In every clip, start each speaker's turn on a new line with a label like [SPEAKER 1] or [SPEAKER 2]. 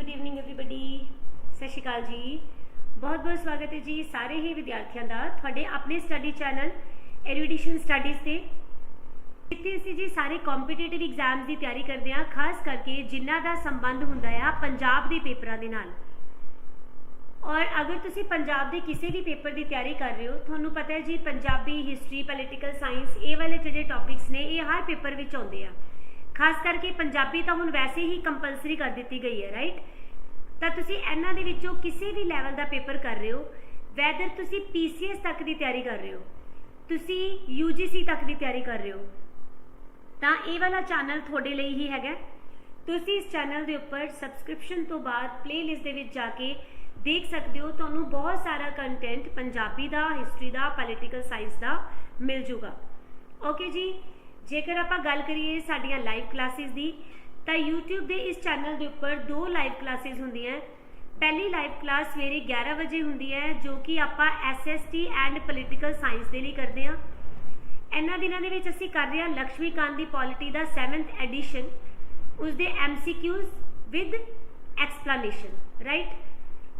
[SPEAKER 1] Good evening everybody ਸਤਿ ਸ਼੍ਰੀ ਅਕਾਲ ਜੀ ਬਹੁਤ ਬਹੁਤ ਸਵਾਗਤ ਹੈ ਜੀ ਸਾਰੇ ਹੀ ਵਿਦਿਆਰਥੀਆਂ ਦਾ ਤੁਹਾਡੇ ਆਪਣੇ ਸਟੱਡੀ ਚੈਨਲ ਐਰੂਡੀਸ਼ਨ ਸਟੱਡੀਜ਼ ਤੇ ਇੱਥੇ ਅਸੀਂ ਜੀ ਸਾਰੇ ਕੰਪੀਟੀਟਿਵ ਐਗਜ਼ਾਮਸ ਦੀ ਤਿਆਰੀ ਕਰਦੇ ਹਾਂ ਖਾਸ ਕਰਕੇ ਜਿਨ੍ਹਾਂ ਦਾ ਸੰਬੰਧ ਹੁੰਦਾ ਆ ਪੰਜਾਬ ਦੇ ਪੇਪਰਾਂ ਦੇ ਨਾਲ ਔਰ ਅਗਰ ਤੁਸੀਂ ਪੰਜਾਬ ਦੇ ਕਿਸੇ ਵੀ ਪੇਪਰ ਦੀ ਤਿਆਰੀ ਕਰ ਰਹੇ ਹੋ ਤੁਹਾਨੂੰ ਪਤਾ ਹੈ ਜੀ ਪੰਜਾਬੀ ਹਿਸਟਰੀ ਪੋਲੀਟੀਕਲ ਸਾਇੰਸ ਇਹ ਵਾਲੇ ਜਿਹੜੇ ਟੌਪਿਕਸ ਨੇ ਇਹ ਹਰ ਪੇਪਰ ਵਿੱਚ ਆਉਂਦੇ ਆ ਖਾਸ ਕਰਕੇ ਪੰਜਾਬੀ ਤਾਂ ਹੁਣ ਵੈਸੇ ਹੀ ਕੰਪਲਸਰੀ ਕਰ ਦਿੱਤੀ ਗਈ ਹੈ ਰਾਈਟ ਤਾਂ ਤੁਸੀਂ ਇਹਨਾਂ ਦੇ ਵਿੱਚੋਂ ਕਿਸੇ ਵੀ ਲੈਵਲ ਦਾ ਪੇਪਰ ਕਰ ਰਹੇ ਹੋ ਵੈਦਰ ਤੁਸੀਂ ਪੀਸੀਐਸ ਤੱਕ ਦੀ ਤਿਆਰੀ ਕਰ ਰਹੇ ਹੋ, ਤੁਸੀਂ ਯੂਜੀਸੀ ਤੱਕ ਦੀ ਤਿਆਰੀ ਕਰ ਰਹੇ ਹੋ, ਤਾਂ ਇਹ ਵਾਲਾ ਚੈਨਲ ਤੁਹਾਡੇ ਲਈ ਹੀ ਹੈਗਾ। ਤੁਸੀਂ ਇਸ ਚੈਨਲ ਦੇ ਉੱਪਰ ਸਬਸਕ੍ਰਿਪਸ਼ਨ ਤੋਂ ਬਾਅਦ ਪਲੇਲਿਸਟ ਦੇ ਵਿੱਚ ਜਾ ਕੇ ਦੇਖ ਸਕਦੇ ਹੋ, ਤੁਹਾਨੂੰ ਬਹੁਤ ਸਾਰਾ ਕੰਟੈਂਟ ਪੰਜਾਬੀ ਦਾ ਹਿਸਟਰੀ ਦਾ ਪੋਲੀਟੀਕਲ ਸਾਇੰਸ ਦਾ ਮਿਲ ਜੂਗਾ। ਓਕੇ ਜੀ ਜੇਕਰ ਆਪਾਂ ਗੱਲ ਕਰੀਏ ਸਾਡੀਆਂ ਲਾਈਵ ਕਲਾਸਿਸ ਦੀ, ਤਾਂ YouTube ਦੇ ਇਸ ਚੈਨਲ ਦੇ ਉੱਪਰ ਦੋ ਲਾਈਵ ਕਲਾਸਿਸ ਹੁੰਦੀਆਂ ਪਹਿਲੀ ਲਾਈਵ ਕਲਾਸ ਸਵੇਰੇ 11 ਵਜੇ ਹੁੰਦੀ ਹੈ, ਜੋ ਕਿ ਆਪਾਂ SST ਐਂਡ ਪੋਲੀਟੀਕਲ ਸਾਇੰਸ ਦੇ ਲਈ ਕਰਦੇ ਹਾਂ। ਇਹਨਾਂ ਦਿਨਾਂ ਦੇ ਵਿੱਚ ਅਸੀਂ ਕਰ ਰਹੇ ਹਾਂ ਲక్ష్ਮੀਕਾਂਤ ਦੀ ਪੋਲਿਟੀ ਦਾ 7th ਐਡੀਸ਼ਨ ਉਸ ਦੇ MCQs ਵਿਦ ਐਕਸਪਲੇਨੇਸ਼ਨ ਰਾਈਟ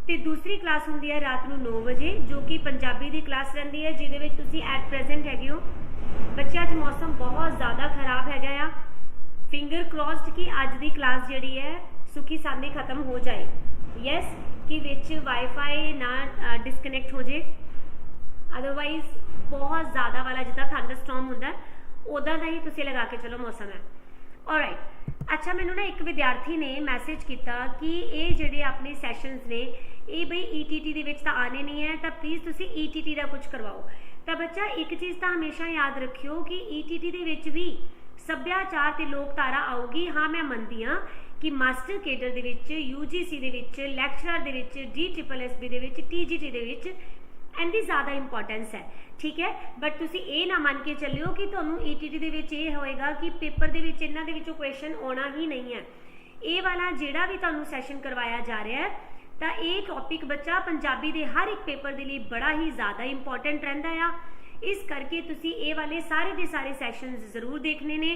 [SPEAKER 1] ਤੇ ਦੂਸਰੀ ਕਲਾਸ ਹੁੰਦੀ ਹੈ ਰਾਤ ਨੂੰ 9 ਵਜੇ, ਜੋ ਕਿ ਪੰਜਾਬੀ ਦੀ ਕਲਾਸ ਰਹਿੰਦੀ ਹੈ, ਜਿਹਦੇ ਵਿੱਚ ਤੁਸੀਂ ਐਟ ਪ੍ਰੈਜ਼ੈਂਟ ਹੈਗੇ ਹੋ। ਬੱਚੇ, ਅੱਜ ਮੌਸਮ ਬਹੁਤ ਜ਼ਿਆਦਾ ਖਰਾਬ ਹੈਗਾ ਆ। ਫਿੰਗਰ ਕ੍ਰੋਸਡ ਕਿ ਅੱਜ ਦੀ ਕਲਾਸ ਜਿਹੜੀ ਹੈ, ਸੁਖੀ ਸਾਂਦੀ ਖਤਮ ਹੋ ਜਾਏ। ਯੈਸ ਕਿ ਵਿੱਚ ਵਾਈਫਾਈ ਨਾ ਡਿਸਕਨੈਕਟ ਹੋ ਜੇ। ਅਦਰਵਾਈਜ਼ ਬਹੁਤ ਜ਼ਿਆਦਾ ਵਾਲਾ ਜਿੱਦਾਂ ਥੰਡਰਸਟਾਰਮ ਹੁੰਦਾ ਉਦਾਂ ਦਾ ਹੀ ਤੁਸੀਂ ਲਗਾ ਕੇ ਚਲੋ ਮੌਸਮ ਹੈ। ਆਲਰਾਈਟ ਅੱਛਾ, ਮੈਨੂੰ ਨਾ ਇੱਕ ਵਿਦਿਆਰਥੀ ਨੇ ਮੈਸੇਜ ਕੀਤਾ ਕਿ ਇਹ ਜਿਹੜੇ ਆਪਣੇ ਸੈਸ਼ਨਸ ਨੇ, ਇਹ ਬਈ ETT ਦੇ ਵਿੱਚ ਤਾਂ ਆਨੇ ਨਹੀਂ ਹੈ, ਤਾਂ ਪਲੀਜ਼ ਤੁਸੀਂ ETT ਦਾ ਕੁਝ ਕਰਵਾਓ। ਤਾਂ ਬੱਚਾ ਇੱਕ ਚੀਜ਼ ਤਾਂ ਹਮੇਸ਼ਾ ਯਾਦ ਰੱਖਿਓ ਕਿ ETT ਦੇ ਵਿੱਚ ਵੀ ਸੱਭਿਆਚਾਰ ਤੇ ਲੋਕਧਾਰਾ ਆਊਗੀ। ਹਾਂ, ਮੈਂ ਮੰਨਦੀ ਹਾਂ ਕਿ ਮਾਸਟਰ ਕੇਡਰ ਦੇ ਵਿੱਚ UGC ਦੇ ਵਿੱਚ, ਲੈਕਚਰਰ ਦੇ ਵਿੱਚ ਡੀ ਟ੍ਰਿਪਲ ਐੱਸ ਬੀ ਦੇ ਵਿੱਚ TGT ਦੇ ਵਿੱਚ ਇਹਦੀ ਜ਼ਿਆਦਾ ਇੰਪੋਰਟੈਂਸ ਹੈ। ਠੀਕ ਹੈ? ਬਟ ਤੁਸੀਂ ਇਹ ਨਾ ਮੰਨ ਕੇ ਚੱਲਿਓ ਕਿ ਤੁਹਾਨੂੰ ETT ਦੇ ਵਿੱਚ ਇਹ ਹੋਏਗਾ ਕਿ ਪੇਪਰ ਦੇ ਵਿੱਚ ਇਹਨਾਂ ਦੇ ਵਿੱਚੋਂ ਕੁਐਸਚਨ ਆਉਣਾ ਹੀ ਨਹੀਂ ਹੈ। ਇਹ ਵਾਲਾ ਜਿਹੜਾ ਵੀ ਤੁਹਾਨੂੰ ਸੈਸ਼ਨ ਕਰਵਾਇਆ ਜਾ ਰਿਹਾ ਹੈ ਤਾਂ ਇਹ ਟੌਪਿਕ ਬੱਚਾ ਪੰਜਾਬੀ ਦੇ ਹਰ ਇੱਕ ਪੇਪਰ ਦੇ ਲਈ ਬੜਾ ਹੀ ਜ਼ਿਆਦਾ ਇੰਪੋਰਟੈਂਟ ਰਹਿੰਦਾ ਆ। ਇਸ ਕਰਕੇ ਤੁਸੀਂ ਇਹ ਵਾਲੇ ਸਾਰੇ ਦੇ ਸਾਰੇ ਸੈਸ਼ਨਸ ਜ਼ਰੂਰ ਦੇਖਣੇ ਨੇ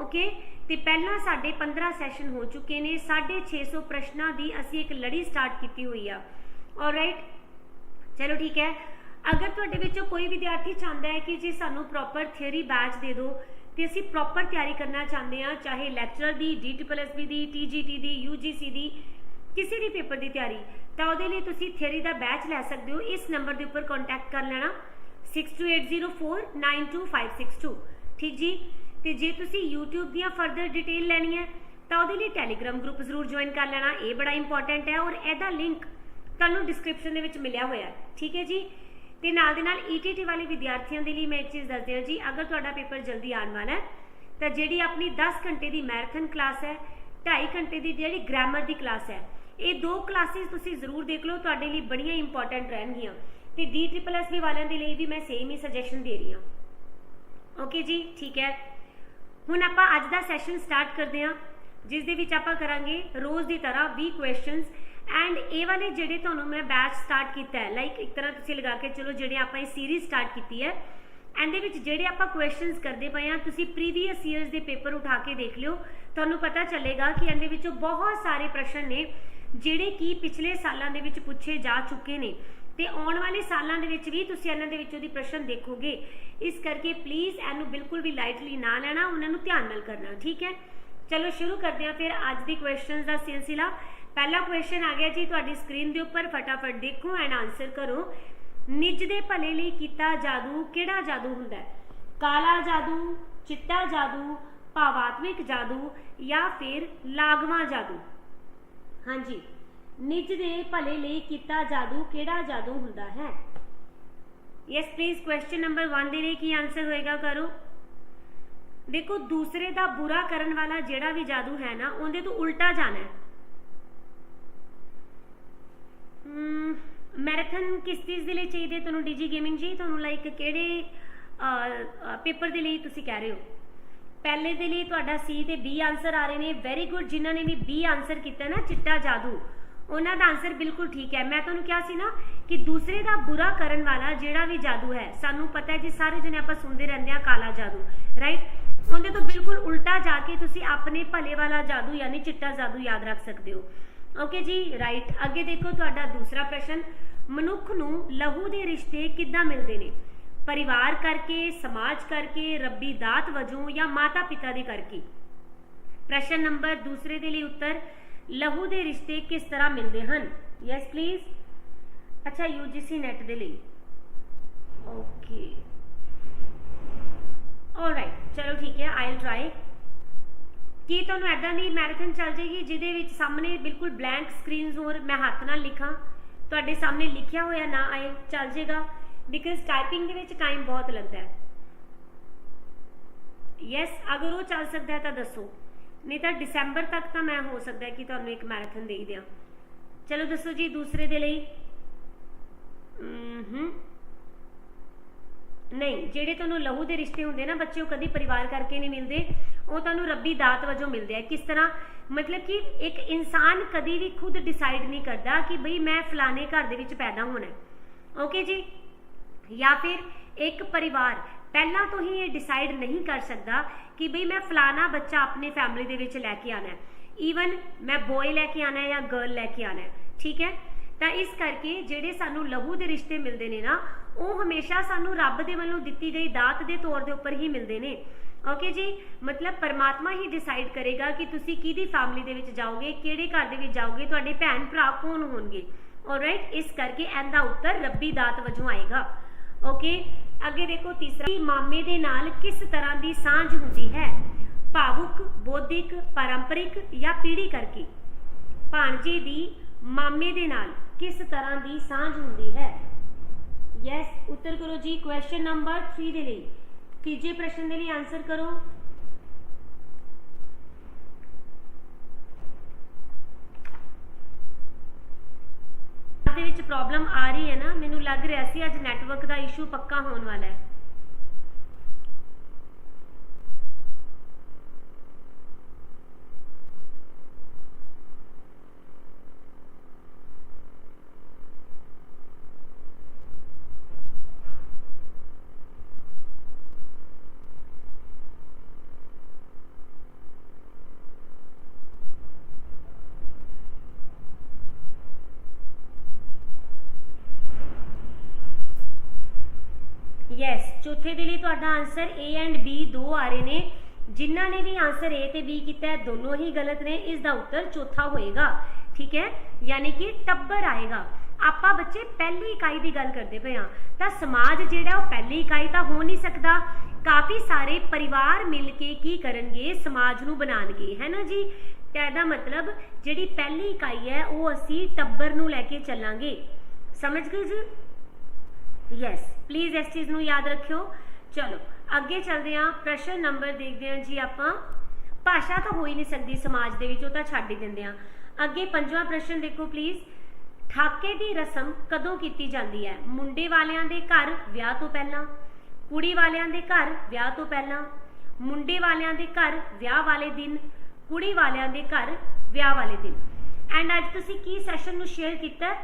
[SPEAKER 1] ਓਕੇ ਤੇ ਪਹਿਲਾਂ ਸਾਡੇ 15 ਸੈਸ਼ਨ ਹੋ ਚੁੱਕੇ ਨੇ 650 ਪ੍ਰਸ਼ਨਾਂ ਦੀ ਅਸੀਂ ਇੱਕ ਲੜੀ ਸਟਾਰਟ ਕੀਤੀ ਹੋਈ ਆ। ਆਲਰਾਈਟ ਚਲੋ ਠੀਕ ਹੈ। ਅਗਰ ਤੁਹਾਡੇ ਵਿੱਚੋਂ ਕੋਈ ਵਿਦਿਆਰਥੀ ਚਾਹੁੰਦਾ ਹੈ ਕਿ ਜੀ ਸਾਨੂੰ ਪ੍ਰੋਪਰ ਥਿਉਰੀ ਬੈਚ ਦੇ ਦਿਓ, ਤੇ ਅਸੀਂ ਪ੍ਰੋਪਰ ਤਿਆਰੀ ਕਰਨਾ ਚਾਹੁੰਦੇ ਹਾਂ, ਚਾਹੇ ਲੈਕਚਰ ਦੀ DSSB ਦੀ TGT ਦੀ UGC ਦੀ ਕਿਸੇ ਵੀ ਪੇਪਰ ਦੀ ਤਿਆਰੀ, ਤਾਂ ਉਹਦੇ ਲਈ ਤੁਸੀਂ ਥਿਅਰੀ ਦਾ ਬੈਚ ਲੈ ਸਕਦੇ ਹੋ। ਇਸ ਨੰਬਰ ਦੇ ਉੱਪਰ ਕੰਟੈਕਟ ਕਰ ਲੈਣਾ। 6280492562 ਠੀਕ ਜੀ? ਤੇ ਜੇ ਤੁਸੀਂ YouTube ਦੀਆਂ ਫਰਦਰ ਡਿਟੇਲ ਲੈਣੀ ਹੈ ਤਾਂ ਉਹਦੇ ਲਈ ਟੈਲੀਗ੍ਰam ਗਰੁੱਪ ਜ਼ਰੂਰ ਜੁਆਇਨ ਕਰ ਲੈਣਾ। ਇਹ ਬੜਾ ਇੰਪੋਰਟੈਂਟ ਹੈ ਔਰ ਇਹਦਾ ਲਿੰਕ ਤੁਹਾਨੂੰ ਡਿਸਕ੍ਰਿਪਸ਼ਨ ਦੇ ਵਿੱਚ ਮਿਲਿਆ ਹੋਇਆ ਠੀਕ ਹੈ ਜੀ? ਤੇ ਨਾਲ ਦੇ ਨਾਲ ETT ਵਾਲੇ ਵਿਦਿਆਰਥੀਆਂ ਦੇ ਲਈ ਮੈਂ ਇੱਕ ਚੀਜ਼ ਦੱਸਦੀ ਹਾਂ ਜੀ, ਅਗਰ ਤੁਹਾਡਾ ਪੇਪਰ ਜਲਦੀ ਆਉਣ ਵਾਲਾ ਹੈ, ਤਾਂ ਜਿਹੜੀ ਆਪਣੀ 10 ਘੰਟੇ ਦੀ ਮੈਰਾਥਨ ਕਲਾਸ ਹੈ 2.5 ਘੰਟੇ ਦੀ ਜਿਹੜੀ ਗ੍ਰਾਮਰ ਦੀ ਕਲਾਸ ਹੈ ਇਹ ਦੋ ਕਲਾਸਿਸ ਤੁਸੀਂ ਜ਼ਰੂਰ ਦੇਖ ਲਓ, ਤੁਹਾਡੇ ਲਈ ਬੜੀਆਂ ਇੰਪੋਰਟੈਂਟ ਰਹਿਣਗੀਆਂ। ਤੇ DSSB ਵਾਲਿਆਂ ਦੇ ਲਈ ਵੀ ਮੈਂ ਸੇਮ ਹੀ ਸੁਜੈਸ਼ਨ ਦੇ ਰਹੀ ਹਾਂ। ਓਕੇ ਜੀ, ਠੀਕ ਹੈ। ਹੁਣ ਆਪਾਂ ਅੱਜ ਦਾ ਸੈਸ਼ਨ ਸਟਾਰਟ ਕਰਦੇ ਹਾਂ, ਜਿਸ ਦੇ ਵਿੱਚ ਆਪਾਂ ਕਰਾਂਗੇ ਰੋਜ਼ ਦੀ ਤਰ੍ਹਾਂ 20 ਕੁਐਸਚਨਸ ਐਂਡ ਇਹ ਵਾਲੇ ਜਿਹੜੇ ਤੁਹਾਨੂੰ ਮੈਂ ਬੈਚ ਸਟਾਰਟ ਕੀਤਾ ਹੈ ਲਾਈਕ ਇੱਕ ਤਰ੍ਹਾਂ ਤੁਸੀਂ ਲਗਾ ਕੇ ਚਲੋ ਜਿਹੜੇ ਆਪਾਂ ਇਹ ਸੀਰੀਜ਼ ਸਟਾਰਟ ਕੀਤੀ ਹੈ, ਇਹਦੇ ਵਿੱਚ ਜਿਹੜੇ ਆਪਾਂ ਕੁਐਸਚਨਸ ਕਰਦੇ ਪਏ ਆ ਤੁਸੀਂ ਪ੍ਰੀਵੀਅਸ ਈਅਰਸ ਦੇ ਪੇਪਰ ਉਠਾ ਕੇ ਦੇਖ ਲਿਓ। ਤੁਹਾਨੂੰ ਪਤਾ ਚੱਲੇਗਾ ਕਿ ਇਹਦੇ ਵਿੱਚੋਂ ਬਹੁਤ ਸਾਰੇ ਪ੍ਰਸ਼ਨ ਨੇ। ਜਿਹੜੇ ਕਿ ਪਿਛਲੇ ਸਾਲਾਂ ਦੇ ਵਿੱਚ ਪੁੱਛੇ ਜਾ ਚੁੱਕੇ ਨੇ। ਤੇ ਆਉਣ ਵਾਲੇ ਸਾਲਾਂ ਦੇ ਵਿੱਚ ਵੀ ਤੁਸੀਂ ਇਹਨਾਂ ਦੇ ਵਿੱਚੋਂ ਦੀ ਪ੍ਰਸ਼ਨ ਦੇਖੋਗੇ। ਇਸ ਕਰਕੇ ਪਲੀਜ਼ ਇਹਨੂੰ ਬਿਲਕੁਲ ਵੀ ਲਾਈਟਲੀ ਨਾ ਲੈਣਾ, ਉਹਨਾਂ ਨੂੰ ਧਿਆਨ ਨਾਲ ਕਰਨਾ, ਠੀਕ ਹੈ? ਚਲੋ ਸ਼ੁਰੂ ਕਰਦੇ ਹਾਂ ਫਿਰ ਅੱਜ ਦੀ ਕੁਐਸਚਨਸ ਦਾ ਸਿਲਸਿਲਾ। ਪਹਿਲਾ ਕੁਐਸਚਨ ਆ ਗਿਆ ਜੀ ਤੁਹਾਡੀ ਸਕਰੀਨ ਦੇ ਉੱਪਰ, ਫਟਾਫਟ ਦੇਖੋ ਐਂਡ ਆਨਸਰ ਕਰੋ। ਨਿੱਜ ਦੇ ਭਲੇ ਲਈ ਕੀਤਾ ਜਾਦੂ ਕਿਹੜਾ ਜਾਦੂ ਹੁੰਦਾ ਹੈ? ਕਾਲਾ ਜਾਦੂ, ਚਿੱਟਾ ਜਾਦੂ, ਭਾਵਾਤਮਿਕ ਜਾਦੂ ਜਾਂ ਫਿਰ ਲਾਗਵਾ ਜਾਦੂ? ਹਾਂਜੀ। ਨਿੱਜ ਦੇ ਭਲੇ ਲਈ ਕੀਤਾ ਜਾਦੂ ਕਿਹੜਾ ਜਾਦੂ ਹੁੰਦਾ ਹੈ? ਯੈਸ ਪਲੀਜ਼ ਕੁਐਸਚਨ ਨੰਬਰ 1 ਦੇ ਲਈ ਕੀ ਆਨਸਰ ਹੋਏਗਾ ਕਰੋ? ਦੇਖੋ, ਦੂਸਰੇ ਦਾ ਬੁਰਾ ਕਰਨ ਵਾਲਾ ਜਿਹੜਾ ਵੀ ਜਾਦੂ ਹੈ ਨਾ, ਉਹਦੇ ਤੋਂ ਉਲਟਾ ਜਾਣਾ ਹੈ। ਮੈਰਾਥਨ ਕਿਸ ਚੀਜ਼ ਦੇ ਲਈ ਚਾਹੀਦੇ ਤੁਹਾਨੂੰ, ਡੀਜੀ ਗੇਮਿੰਗ ਜੀ? ਤੁਹਾਨੂੰ ਲਾਈਕ ਕਿਹੜੇ ਪੇਪਰ ਦੇ ਲਈ ਤੁਸੀਂ ਕਹਿ ਰਹੇ ਹੋ? ਪਹਿਲੇ ਦੇ ਲਈ ਤੁਹਾਡਾ ਸੀ ਤੇ ਬੀ ਆਨਸਰ ਆ ਰਹੇ ਨੇ। ਵੈਰੀ ਗੁੱਡ ਜਿਨ੍ਹਾਂ ਨੇ ਵੀ ਬੀ ਆਨਸਰ ਕੀਤਾ ਨਾ, ਚਿੱਟਾ ਜਾਦੂ। ਉਹਨਾਂ ਦਾ ਆਨਸਰ ਬਿਲਕੁਲ ਠੀਕ ਹੈ। ਮੈਂ ਤੁਹਾਨੂੰ ਕਿਹਾ ਸੀ ਨਾ ਕਿ ਦੂਸਰੇ ਦਾ ਬੁਰਾ ਕਰਨ ਵਾਲਾ ਜਿਹੜਾ ਵੀ ਜਾਦੂ ਹੈ, ਸਾਨੂੰ ਪਤਾ ਹੈ ਜੀ, ਸਾਰੇ ਜਣੇ ਆਪਾਂ ਸੁਣਦੇ ਰਹਿੰਦੇ ਆ ਕਾਲਾ ਜਾਦੂ ਰਾਈਟ ਉਹਦੇ ਤੋਂ ਬਿਲਕੁਲ ਉਲਟਾ ਜਾ ਕੇ ਤੁਸੀਂ ਆਪਣੇ ਭਲੇ ਵਾਲਾ ਜਾਦੂ ਯਾਨੀ ਚਿੱਟਾ ਜਾਦੂ ਯਾਦ ਰੱਖ ਸਕਦੇ ਹੋ। ਓਕੇ ਜੀ ਰਾਈਟ ਅੱਗੇ ਦੇਖੋ ਤੁਹਾਡਾ ਦੂਸਰਾ ਪ੍ਰਸ਼ਨ, ਮਨੁੱਖ ਨੂੰ ਲਹੂ ਦੇ ਰਿਸ਼ਤੇ ਕਿੱਦਾਂ ਮਿਲਦੇ ਨੇ? ਪਰਿਵਾਰ ਕਰਕੇ, ਸਮਾਜ ਕਰਕੇ, ਰੱਬੀ ਦਾਤ ਵਜੋਂ ਜਾਂ ਮਾਤਾ ਪਿਤਾ ਦੇ ਕਰਕੇ? ਪ੍ਰਸ਼ਨ ਨੰਬਰ ਦੂਸਰੇ ਦੇ ਲਈ ਉੱਤਰ, ਲਹੂ ਦੇ ਰਿਸ਼ਤੇ ਕਿਸ ਤਰ੍ਹਾਂ ਮਿਲਦੇ ਹਨ? ਯੈਸ ਪਲੀਜ਼ ਅੱਛਾ UGC ਨੈਟ ਦੇ ਲਈ। ਓਕੇ ਆਲਰਾਈਟ ਚਲੋ ਠੀਕ ਹੈ ਆਈਲ ਟਰਾਈ ਕੀ ਤੁਹਾਨੂੰ ਐਦਾਂ ਦੀ ਮੈਰਾਥਨ ਚੱਲ ਜਾਏਗੀ ਜਿਹਦੇ ਵਿੱਚ ਸਾਹਮਣੇ ਬਿਲਕੁਲ ਬਲੈਂਕ ਸਕਰੀਨਸ ਹੋਰ ਮੈਂ ਹੱਥ ਨਾਲ ਲਿਖਾਂ? ਤੁਹਾਡੇ ਸਾਹਮਣੇ ਲਿਖਿਆ ਹੋਇਆ ਨਾ ਆਏ, ਚੱਲ ਜਾਏਗਾ। ਬਿਕਾਜ਼ ਟਾਈਪਿੰਗ ਦੇ ਵਿੱਚ ਟਾਈਮ ਬਹੁਤ ਲੱਗਦਾ ਹੈ। ਯੈਸ ਅਗਰ ਉਹ ਚੱਲ ਸਕਦਾ ਹੈ ਤਾਂ ਦੱਸੋ। ਨਹੀਂ ਤਾਂ ਦਸੰਬਰ ਤੱਕ ਤਾਂ ਮੈਂ ਹੋ ਸਕਦਾ ਕਿ ਤੁਹਾਨੂੰ ਇੱਕ ਮੈਰਾਥਨ ਦੇ ਹੀ ਦਿਆਂ। ਚਲੋ ਦੱਸੋ ਜੀ ਦੂਸਰੇ ਦੇ ਲਈ। ਹਮ ਨਹੀਂ, ਜਿਹੜੇ ਤੁਹਾਨੂੰ ਲਹੂ ਦੇ ਰਿਸ਼ਤੇ ਹੁੰਦੇ ਨਾ ਬੱਚੇ, ਉਹ ਕਦੀ ਪਰਿਵਾਰ ਕਰਕੇ ਨਹੀਂ ਮਿਲਦੇ। ਉਹ ਤੁਹਾਨੂੰ ਰੱਬੀ ਦਾਤ ਵਜੋਂ ਮਿਲਦੇ ਆ। ਕਿਸ ਤਰ੍ਹਾਂ? ਮਤਲਬ ਕਿ ਇੱਕ ਇਨਸਾਨ ਕਦੀ ਵੀ ਖੁਦ ਡਿਸਾਈਡ ਨਹੀਂ ਕਰਦਾ ਕਿ ਬਈ ਮੈਂ ਫਲਾਣੇ ਘਰ ਦੇ ਵਿੱਚ ਪੈਦਾ ਹੋਣਾ ਹੈ। ਓਕੇ ਜੀ? ਜਾਂ ਫਿਰ ਇੱਕ ਪਰਿਵਾਰ, ਪਹਿਲਾਂ ਤੋਂ ਹੀ ਇਹ ਡਿਸਾਈਡ ਨਹੀਂ ਕਰ ਸਕਦਾ ਕਿ ਬਈ ਮੈਂ ਫਲਾਣਾ ਬੱਚਾ ਆਪਣੀ ਫੈਮਿਲੀ ਦੇ ਵਿੱਚ ਲੈ ਕੇ ਆਣਾ ਹੈ। ਈਵਨ ਮੈਂ ਬॉय ਲੈ ਕੇ ਆਣਾ ਹੈ ਜਾਂ ਗਰਲ ਲੈ ਕੇ ਆਣਾ ਹੈ, ਠੀਕ ਹੈ? ਤਾਂ ਇਸ ਕਰਕੇ ਜਿਹੜੇ ਸਾਨੂੰ ਲਹੂ ਦੇ ਰਿਸ਼ਤੇ ਮਿਲਦੇ ਨੇ ਨਾ, ਉਹ ਹਮੇਸ਼ਾ ਸਾਨੂੰ ਰੱਬ ਦੇ ਵੱਲੋਂ ਦਿੱਤੀ ਗਈ ਦਾਤ ਦੇ ਤੌਰ ਦੇ ਉੱਪਰ ਹੀ ਮਿਲਦੇ ਨੇ। ਓਕੇ ਜੀ? ਮਤਲਬ ਪਰਮਾਤਮਾ ਹੀ ਡਿਸਾਈਡ ਕਰੇਗਾ ਕਿ ਤੁਸੀਂ ਕਿਹਦੀ ਫੈਮਿਲੀ ਦੇ ਵਿੱਚ ਜਾਓਗੇ, ਕਿਹੜੇ ਘਰ ਦੇ ਵਿੱਚ ਜਾਓਗੇ, ਤੁਹਾਡੇ ਭੈਣ ਭਰਾ ਕੌਣ ਹੋਣਗੇ। ਆਲਰਾਈਟ ਇਸ ਕਰਕੇ ਇਹਦਾ ਉੱਤਰ ਰੱਬੀ ਦਾਤ ਵਜੋਂ ਆਏਗਾ। ਓਕੇ ਅੱਗੇ ਦੇਖੋ ਤੀਸਰਾ ਮਾਮੇ ਦੇ ਨਾਲ ਕਿਸ ਤਰ੍ਹਾਂ ਦੀ ਸਾਂਝ ਹੁੰਦੀ ਹੈ? ਭਾਵੁਕ, ਬੋਧਿਕ, ਪਾਰੰਪਰਿਕ ਜਾਂ ਪੀੜੀ ਕਰਕੇ? ਭਾਣਜੇ ਦੀ ਮਾਮੇ ਦੇ ਨਾਲ ਕਿਸ ਤਰ੍ਹਾਂ ਦੀ ਸਾਂਝ ਹੁੰਦੀ ਹੈ? ਯੈਸ ਉੱਤਰ ਕਰੋ ਜੀ ਕੁਐਸਚਨ ਨੰਬਰ 3 ਦੇ ਲਈ। ਤੀਜੇ ਪ੍ਰਸ਼ਨ ਦੇ ਲਈ ਆਨਸਰ ਕਰੋ ਦੇ ਵਿੱਚ ਪ੍ਰੋਬਲਮ ਆ ਰਹੀ ਹੈ ਨਾ, ਮੈਨੂੰ ਲੱਗ ਰਿਹਾ ਸੀ ਅੱਜ ਨੈਟਵਰਕ ਦਾ ਇਸ਼ੂ ਪੱਕਾ ਹੋਣ ਵਾਲਾ ਹੈ। ਯੈਸ ਦੇ ਲਈ ਤੁਹਾਡਾ ਆਨਸਰ A ਐਂਡ B ਦੋ ਆ ਰਹੇ ਨੇ। ਜਿਨ੍ਹਾਂ ਨੇ ਵੀ ਆਨਸਰ A ਤੇ B ਕੀਤਾ ਹੈ, ਦੋਨੋਂ ਹੀ ਗਲਤ ਨੇ। ਇਸ ਦਾ ਉੱਤਰ ਚੌਥਾ ਹੋਏਗਾ, ਠੀਕ ਹੈ? ਯਾਨੀ ਕਿ ਟੱਬਰ ਆਏਗਾ। ਆਪਾਂ ਬੱਚੇ ਪਹਿਲੀ ਇਕਾਈ ਦੀ ਗੱਲ ਕਰਦੇ ਪਏ ਹਾਂ। ਤਾਂ ਸਮਾਜ ਜਿਹੜਾ ਉਹ ਪਹਿਲੀ ਇਕਾਈ ਤਾਂ ਹੋ ਨਹੀਂ ਸਕਦਾ। ਕਾਫੀ ਸਾਰੇ ਪਰਿਵਾਰ ਮਿਲ ਕੇ ਕੀ ਕਰਨਗੇ? ਸਮਾਜ ਨੂੰ ਬਣਾਉਣਗੇ। ਹੈ ਨਾ ਜੀ? ਤੇ ਇਹਦਾ ਮਤਲਬ ਜਿਹੜੀ ਪਹਿਲੀ ਇਕਾਈ ਹੈ, ਉਹ ਅਸੀਂ ਟੱਬਰ ਨੂੰ ਲੈ ਕੇ ਚੱਲਾਂਗੇ। ਸਮਝ ਗਏ ਜੀ? ਯੈਸ ਪਲੀਜ਼ ਇਸ ਚੀਜ਼ ਨੂੰ ਯਾਦ ਰੱਖਿਓ। ਚਲੋ, ਅੱਗੇ ਚੱਲਦੇ ਹਾਂ। ਪ੍ਰਸ਼ਨ ਨੰਬਰ ਦੇਖਦੇ ਹਾਂ ਜੀ ਆਪਾਂ। ਭਾਸ਼ਾ ਤਾਂ ਹੋ ਹੀ ਨਹੀਂ ਸਕਦੀ ਸਮਾਜ ਦੇ ਵਿੱਚ, ਉਹ ਤਾਂ ਛੱਡ ਹੀ ਦਿੰਦੇ ਹਾਂ। ਅੱਗੇ ਪੰਜਵਾਂ ਪ੍ਰਸ਼ਨ ਦੇਖੋ ਪਲੀਜ਼ ਠਾਕੇ ਦੀ ਰਸਮ ਕਦੋਂ ਕੀਤੀ ਜਾਂਦੀ ਹੈ? ਮੁੰਡੇ ਵਾਲਿਆਂ ਦੇ ਘਰ ਵਿਆਹ ਤੋਂ ਪਹਿਲਾਂ, ਕੁੜੀ ਵਾਲਿਆਂ ਦੇ ਘਰ ਵਿਆਹ ਤੋਂ ਪਹਿਲਾਂ, ਮੁੰਡੇ ਵਾਲਿਆਂ ਦੇ ਘਰ ਵਿਆਹ ਵਾਲੇ ਦਿਨ, ਕੁੜੀ ਵਾਲਿਆਂ ਦੇ ਘਰ ਵਿਆਹ ਵਾਲੇ ਦਿਨ। ਐਂਡ ਅੱਜ ਤੁਸੀਂ ਕੀ ਸੈਸ਼ਨ ਨੂੰ ਸ਼ੇਅਰ ਕੀਤਾ?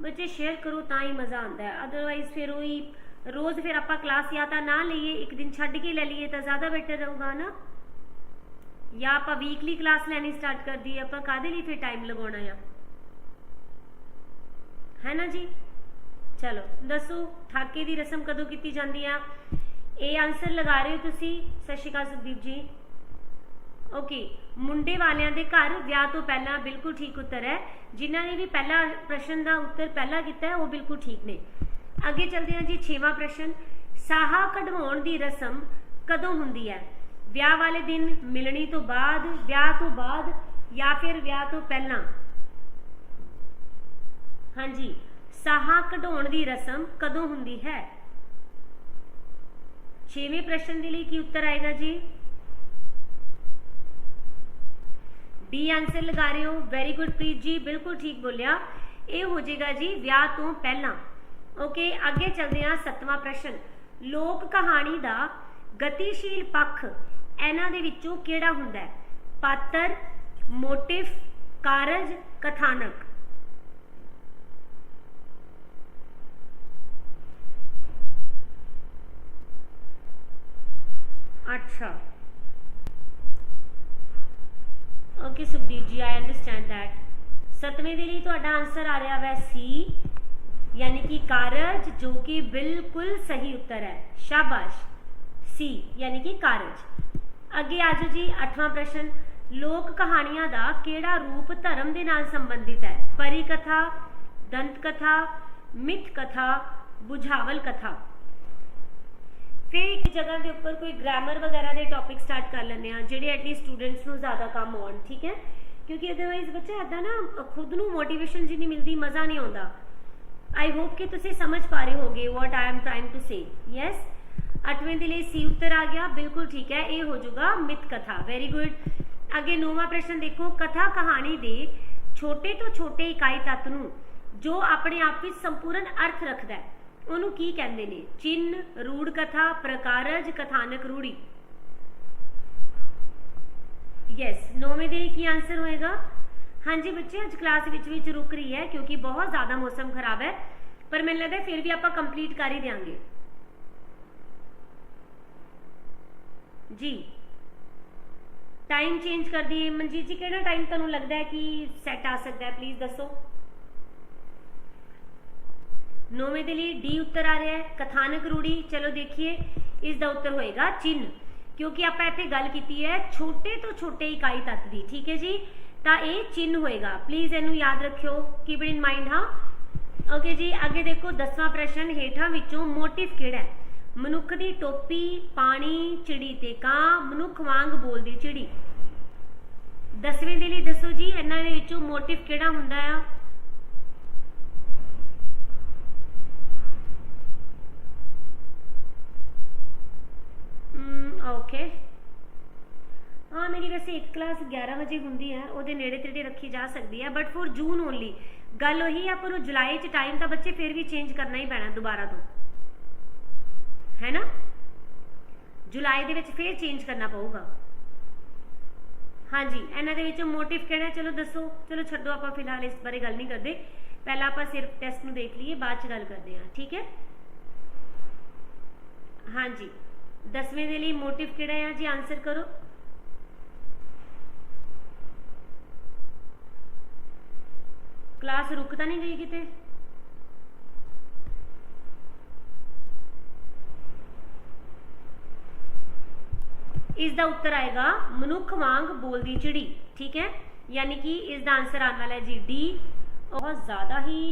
[SPEAKER 1] ਬੱਚੇ ਸ਼ੇਅਰ ਕਰੋ ਤਾਂ ਹੀ ਮਜ਼ਾ ਆਉਂਦਾ ਹੈ। ਅਦਰਵਾਈਜ਼ ਫਿਰ ਉਹੀ ਰੋਜ਼ ਫਿਰ ਆਪਾਂ ਕਲਾਸ ਜਾਂ ਤਾਂ ਨਾ ਲਈਏ, ਇੱਕ ਦਿਨ ਛੱਡ ਕੇ ਲੈ ਲਈਏ ਤਾਂ ਜ਼ਿਆਦਾ ਬੈਟਰ ਰਹੂਗਾ ਨਾ। ਜਾਂ ਆਪਾਂ ਵੀਕਲੀ ਕਲਾਸ ਲੈਣੀ ਸਟਾਰਟ ਕਰ ਦਈਏ, ਆਪਾਂ ਕਾਦੇ ਲਈ ਫਿਰ ਟਾਈਮ ਲਗਾਉਣਾ ਆ? ਹੈ ਨਾ ਜੀ? ਚਲੋ, ਦੱਸੋ, ਠਾਕੇ ਦੀ ਰਸਮ ਕਦੋਂ ਕੀਤੀ ਜਾਂਦੀ ਆ? ਇਹ ਆਨਸਰ ਲਗਾ ਰਹੇ ਹੋ ਤੁਸੀਂ? ਸਤਿ ਸ਼੍ਰੀ ਅਕਾਲ ਸੁਖਦੀਪ ਜੀ। ਓਕੇ ਮੁੰਡੇ ਵਾਲਿਆਂ ਦੇ ਘਰ ਵਿਆਹ ਤੋਂ ਪਹਿਲਾਂ ਬਿਲਕੁਲ ਠੀਕ ਉੱਤਰ ਹੈ। ਜਿਨ੍ਹਾਂ ਨੇ ਵੀ ਪਹਿਲਾ ਪ੍ਰਸ਼ਨ ਦਾ ਉੱਤਰ ਪਹਿਲਾਂ ਕੀਤਾ ਉਹ ਬਿਲਕੁਲ ਠੀਕ ਨੇ। ਅੱਗੇ ਚੱਲਦੇ ਹਾਂ ਜੀ 6ਵਾਂ ਪ੍ਰਸ਼ਨ। ਸਾਹਾ ਕਢਵਾਉਣ ਦੀ ਰਸਮ ਕਦੋਂ ਹੁੰਦੀ ਹੈ? ਵਿਆਹ ਵਾਲੇ ਦਿਨ, ਮਿਲਣੀ ਤੋਂ ਬਾਅਦ, ਵਿਆਹ ਤੋਂ ਬਾਅਦ ਜਾਂ ਫਿਰ ਵਿਆਹ ਤੋਂ ਪਹਿਲਾਂ? ਹਾਂਜੀ, ਸਾਹਾ ਕਢਾਉਣ ਦੀ ਰਸਮ ਕਦੋਂ ਹੁੰਦੀ ਹੈ? 6ਵੇਂ ਪ੍ਰਸ਼ਨ ਦੇ ਲਈ ਕੀ ਉੱਤਰ ਆਏਗਾ ਜੀ? ਡੀ ਆਨਸਰ ਲਗਾ ਰਹੇ ਹੋ। ਵੈਰੀ ਗੁੱਡ ਪ੍ਰੀਤ ਜੀ। ਬਿਲਕੁਲ ਠੀਕ ਬੋਲਿਆ। ਇਹ ਹੋ ਜਾਏਗਾ ਜੀ ਵਿਆਹ ਤੋਂ ਪਹਿਲਾਂ। ਓਕੇ ਅੱਗੇ ਚੱਲਦੇ ਹਾਂ ਸੱਤਵਾਂ ਪ੍ਰਸ਼ਨ। ਲੋਕ ਕਹਾਣੀ ਦਾ ਗਤੀਸ਼ੀਲ ਪੱਖ ਇਹਨਾਂ ਦੇ ਵਿੱਚੋਂ ਕਿਹੜਾ ਹੁੰਦਾ ਹੈ? ਪਾਤਰ ਮੋਟਿਵ ਕਾਰਜ, ਕਥਾਨਕ। ਅੱਛਾ। ਓਕੇ ਸੁਖਦੀਪ ਜੀ ਆਈ ਅੰਡਰਸਟੈਂਡ ਥੈਟ ਸਤਵੇਂ ਦੇ ਲਈ ਤੁਹਾਡਾ ਆਨਸਰ ਆ ਰਿਹਾ ਵੈ ਸੀ ਯਾਨੀ ਕਿ ਕਾਰਜ ਜੋ ਕਿ ਬਿਲਕੁਲ ਸਹੀ ਉੱਤਰ ਹੈ ਸ਼ਾਬਾਸ਼ ਸੀ ਯਾਨੀ ਕਿ ਕਾਰਜ ਅੱਗੇ ਆਜੋ ਜੀ 8ਵਾਂ ਪ੍ਰਸ਼ਨ ਲੋਕ ਕਹਾਣੀਆਂ ਦਾ ਕਿਹੜਾ ਰੂਪ ਧਰਮ ਦੇ ਨਾਲ ਸੰਬੰਧਿਤ ਹੈ ਪਰੀ ਕਥਾ ਦੰਤ ਕਥਾ ਮਿਥ ਕਥਾ ਬੁਝਾਵਲ ਕਥਾ ਫਿਰ ਇੱਕ ਜਗ੍ਹਾ ਦੇ ਉੱਪਰ ਕੋਈ ਗ੍ਰਾਮਰ ਵਗੈਰਾ ਦੇ ਟੌਪਿਕ ਸਟਾਰਟ ਕਰ ਲੈਂਦੇ ਆ ਜਿਹੜੇ ਐਟਲੀਸਟ ਸਟੂਡੈਂਟਸ ਨੂੰ ਜ਼ਿਆਦਾ ਕੰਮ ਆਉਣ, ਠੀਕ ਹੈ? ਕਿਉਂਕਿ ਅਦਰਵਾਈਜ਼ ਬੱਚੇ ਏਦਾਂ ਨਾ, ਖੁਦ ਨੂੰ ਮੋਟੀਵੇਸ਼ਨ ਜੀ ਨਹੀਂ ਮਿਲਦੀ, ਮਜ਼ਾ ਨਹੀਂ ਆਉਂਦਾ। ਆਈ ਹੋਪ ਕਿ ਤੁਸੀਂ ਸਮਝ ਪਾ ਰਹੇ ਹੋਗੇ what I am trying to say yes ਅੱਠਵੇਂ ਦੇ ਲਈ ਸੀ ਉੱਤਰ ਆ ਗਿਆ, ਬਿਲਕੁਲ ਠੀਕ ਹੈ, ਇਹ ਹੋ ਜਾਊਗਾ ਮਿਤ ਕਥਾ ਵੈਰੀ ਗੁੱਡ ਅੱਗੇ ਨੌਵਾਂ ਪ੍ਰਸ਼ਨ ਦੇਖੋ, ਕਥਾ ਕਹਾਣੀ ਦੇ ਛੋਟੇ ਤੋਂ ਛੋਟੇ ਇਕਾਈ ਤੱਤ ਨੂੰ ਜੋ ਆਪਣੇ ਆਪ ਵਿੱਚ ਸੰਪੂਰਨ ਅਰਥ ਰੱਖਦਾ ਹੈ। ਉਹਨੂੰ ਕੀ ਕਹਿੰਦੇ ਨੇ? ਚਿੰਨ, ਰੂੜ ਕਥਾ, ਪ੍ਰਕਾਰਜ, ਕਥਾਨਕ ਰੂੜੀ। ਯੈਸ ਨੌਵੇਂ ਦੇ ਕੀ ਆਨਸਰ ਹੋਏਗਾ? ਹਾਂਜੀ ਬੱਚੇ, ਅੱਜ ਕਲਾਸ ਵਿੱਚ ਵਿੱਚ ਰੁਕ ਰਹੀ ਹੈ ਕਿਉਂਕਿ ਬਹੁਤ ਜ਼ਿਆਦਾ ਮੌਸਮ ਖਰਾਬ ਹੈ, ਪਰ ਮੈਨੂੰ ਲੱਗਦਾ ਫਿਰ ਵੀ ਆਪਾਂ ਕੰਪਲੀਟ ਕਰ ਹੀ ਦਿਆਂਗੇ। ਜੀ। ਟਾਈਮ ਚੇਂਜ ਕਰ ਦਈਏ ਮਨਜੀਤ ਜੀ, ਕਿਹੜਾ ਟਾਈਮ ਤੁਹਾਨੂੰ ਲੱਗਦਾ ਹੈ ਕਿ ਸੈੱਟ ਆ ਸਕਦਾ ਹੈ? ਪਲੀਜ਼ ਦੱਸੋ। ਨੌਵੇਂ ਦੇ ਲਈ ਡੀ ਉੱਤਰ ਆ ਰਿਹਾ ਹੈ ਕਥਾਨਕ ਰੂੜੀ ਚਲੋ ਦੇਖੀਏ ਇਸ ਦਾ ਉੱਤਰ ਹੋਏਗਾ ਚਿੰਨ ਕਿਉਂਕਿ ਆਪਾਂ ਇੱਥੇ ਗੱਲ ਕੀਤੀ ਹੈ ਛੋਟੇ ਤੋਂ ਛੋਟੇ ਇਕਾਈ ਤੱਤ ਦੀ ਠੀਕ ਹੈ ਜੀ ਤਾਂ ਇਹ ਚਿੰਨ ਹੋਏਗਾ ਪਲੀਜ਼ ਇਹਨੂੰ ਯਾਦ ਰੱਖਿਓ ਕੀਪ ਇਟ ਇਨ ਮਾਈਂਡ ਹਾਂ ਓਕੇ ਜੀ ਅੱਗੇ ਦੇਖੋ 10ਵਾਂ ਪ੍ਰਸ਼ਨ ਹੇਠਾਂ ਵਿੱਚੋਂ ਮੋਟਿਵ ਕਿਹੜਾ ਹੈ ਮਨੁੱਖ ਦੀ ਟੋਪੀ ਪਾਣੀ ਚਿੜੀ ਤੇ ਕਾਂ ਮਨੁੱਖ ਵਾਂਗ ਬੋਲਦੀ ਚਿੜੀ ਦਸਵੇਂ ਦੇ ਲਈ ਦੱਸੋ ਜੀ ਇਹਨਾਂ ਦੇ ਵਿੱਚੋਂ ਮੋਟਿਵ ਕਿਹੜਾ ਹੁੰਦਾ ਆ ਓਕੇ ਹਾਂ, ਮੇਰੀ ਵੈਸੇ ਇੱਕ ਕਲਾਸ 11 ਵਜੇ ਹੁੰਦੀ ਹੈ, ਉਹਦੇ ਨੇੜੇ ਤੇੜੇ ਰੱਖੀ ਜਾ ਸਕਦੀ ਹੈ ਬਟ ਫॉर ਜੂਨ ਓਨਲੀ ਗੱਲ ਉਹੀ ਹੈ, ਆਪਾਂ ਨੂੰ ਜੁਲਾਈ ਚ ਟਾਈਮ ਤਾਂ ਬੱਚੇ ਫਿਰ ਵੀ ਚੇਂਜ ਕਰਨਾ ਹੀ ਪੈਣਾ ਦੁਬਾਰਾ ਤੋਂ। ਹੈ ਨਾ? ਜੁਲਾਈ ਦੇ ਵਿੱਚ ਫਿਰ ਚੇਂਜ ਕਰਨਾ ਪਊਗਾ। ਹਾਂਜੀ, ਇਹਨਾਂ ਦੇ ਵਿੱਚ ਮੋਟਿਵ ਕਿਹੜਾ ਚਲੋ ਦੱਸੋ। ਚਲੋ ਛੱਡੋ ਆਪਾਂ ਫਿਲਹਾਲ ਇਸ ਬਾਰੇ ਗੱਲ ਨਹੀਂ ਕਰਦੇ। ਪਹਿਲਾਂ ਆਪਾਂ ਸਿਰਫ ਟੈਸਟ ਨੂੰ ਦੇਖ ਲਈਏ, ਬਾਅਦ ਚ ਗੱਲ ਕਰਦੇ ਹਾਂ, ਠੀਕ ਹੈ? ਹਾਂਜੀ। ਦਸਵੇਂ ਦੇ ਲਈ ਮੋਟਿਵ ਕਿਹੜਾ ਹੈ ਜੀ ਆਨਸਰ ਕਰੋ। ਕਲਾਸ ਰੁਕ ਤਾਂ ਨਹੀਂ ਗਈ ਕਿਤੇ? ਇਸ ਦਾ ਉੱਤਰ ਆਏਗਾ, ਮਨੁੱਖ ਵਾਂਗ ਬੋਲਦੀ ਚਿੜੀ, ਠੀਕ ਹੈ? ਯਾਨੀ ਕਿ ਇਸ ਦਾ ਆਨਸਰ ਆਉਣ ਵਾਲਾ ਹੈ ਜੀ ਡੀ ਬਹੁਤ ਜ਼ਿਆਦਾ ਹੀ